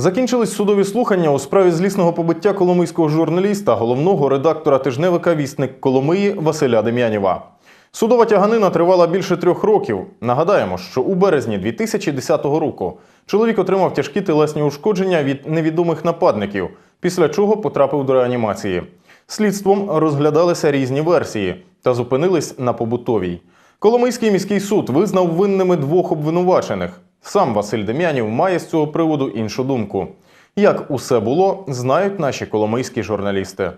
Закінчились судові слухання у справі злісного побиття коломийського журналіста, головного редактора тижневика Вісник Коломиї Василя Дем'янєва. Судова тяганина тривала більше трьох років. Нагадаємо, що у березні 2010 року чоловік отримав тяжкі тілесні ушкодження від невідомих нападників, після чого потрапив до реанімації. Слідством розглядалися різні версії та зупинились на побутовій. Коломийський міський суд визнав винними двох обвинувачених. Сам Василь Дем'янів має з цього приводу іншу думку. Як усе було, знають наші коломийські журналісти.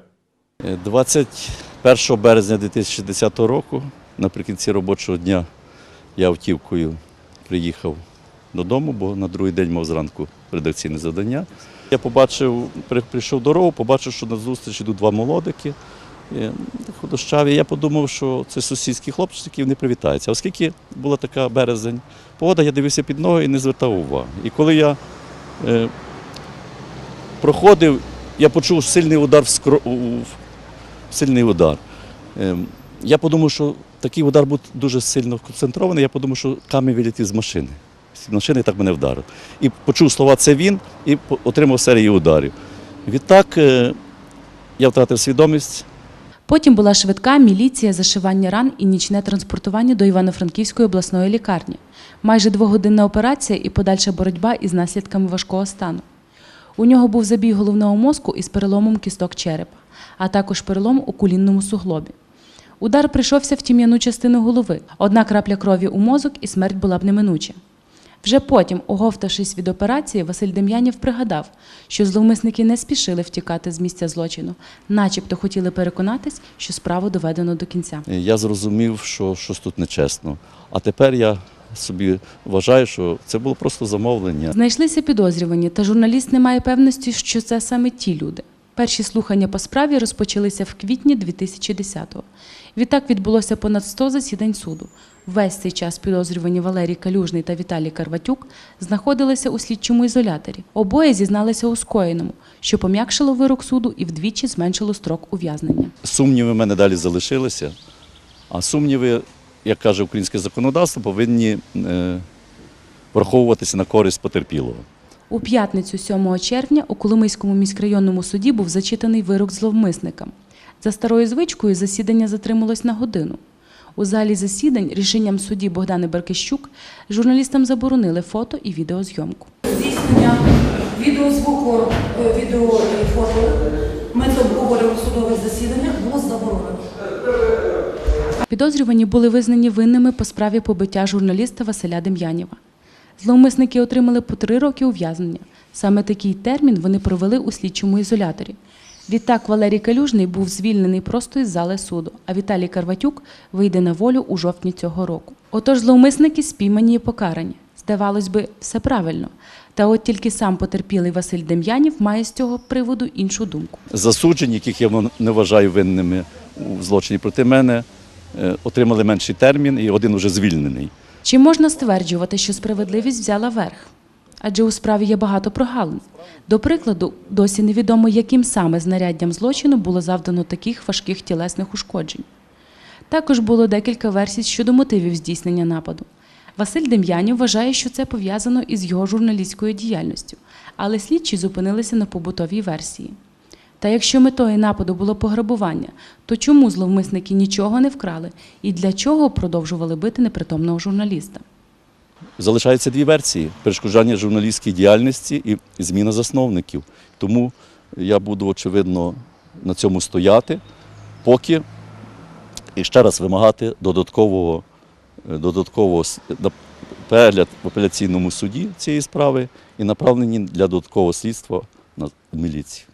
21 березня 2010 року, наприкінці робочого дня, я автівкою приїхав додому, бо на другий день мав зранку редакційне завдання. Я побачив, прийшов дорогу, побачив, що на зустріч йдуть два молодики. Е, Худощаві. Я подумав, що це сусідські хлопчики, вони привітаються. Оскільки була така березень погода, я дивився під ноги і не звертав уваги. І коли я е, проходив, я почув сильний удар в скро... сильний удар. Ем, Я подумав, що такий удар був дуже сильно концентрований. Я подумав, що камінь вилетів з машини. Машини так мене вдарив. І почув слова це він і отримав серію ударів. Відтак е, я втратив свідомість. Потім була швидка міліція, зашивання ран і нічне транспортування до Івано-Франківської обласної лікарні. Майже двогодинна операція і подальша боротьба із наслідками важкого стану. У нього був забій головного мозку із переломом кісток черепа, а також перелом у колінному суглобі. Удар прийшовся в тім'яну частину голови. Одна крапля крові у мозок і смерть була б неминуча. Вже потім, оговтавшись від операції, Василь Дем'янів пригадав, що зловмисники не спішили втікати з місця злочину, начебто хотіли переконатись, що справу доведено до кінця. Я зрозумів, що щось тут нечесно. А тепер я собі вважаю, що це було просто замовлення. Знайшлися підозрювані, та журналіст не має певності, що це саме ті люди. Перші слухання по справі розпочалися в квітні 2010-го. Відтак відбулося понад 100 засідань суду. Весь цей час підозрювані Валерій Калюжний та Віталій Карватюк знаходилися у слідчому ізоляторі. Обоє зізналися у скоєному, що пом'якшило вирок суду і вдвічі зменшило строк ув'язнення. Сумніви в мене далі залишилися. А сумніви, як каже українське законодавство, повинні е, враховуватися на користь потерпілого. У п'ятницю 7 червня у Коломийському міськрайонному суді був зачитаний вирок зловмисникам. За старою звичкою засідання затрималось на годину. У залі засідань рішенням судді Богдани Беркищук журналістам заборонили фото і відеозйомку. здійснення відеозвуку, е, відео і фото обговорювали в судових засіданнях, було заборонено. Підозрювані були визнані винними по справі побиття журналіста Василя Дем'янєва. Зловмисники отримали по три роки ув'язнення. Саме такий термін вони провели у слідчому ізоляторі. Відтак Валерій Калюжний був звільнений просто із зали суду, а Віталій Карватюк вийде на волю у жовтні цього року. Отож, зловмисники спіймані і покарані. Здавалось би, все правильно. Та от тільки сам потерпілий Василь Дем'янів має з цього приводу іншу думку. Засуджені, яких я не вважаю винними у злочині проти мене, е, отримали менший термін і один вже звільнений. Чи можна стверджувати, що справедливість взяла верх? Адже у справі є багато прогалин. До прикладу, досі невідомо, яким саме знаряддям злочину було завдано таких важких тілесних ушкоджень. Також було декілька версій щодо мотивів здійснення нападу. Василь Дем'янів вважає, що це пов'язано із його журналістською діяльністю, але слідчі зупинилися на побутовій версії. Та якщо метою нападу було пограбування, то чому зловмисники нічого не вкрали і для чого продовжували бити непритомного журналіста? Залишаються дві версії: перешкоджання журналістській діяльності і зміна засновників. Тому я буду, очевидно, на цьому стояти, поки і ще раз вимагати додаткового, е, додаткового перегляд в апеляційному суді цієї справи і направлені для додаткового слідства на міліцію.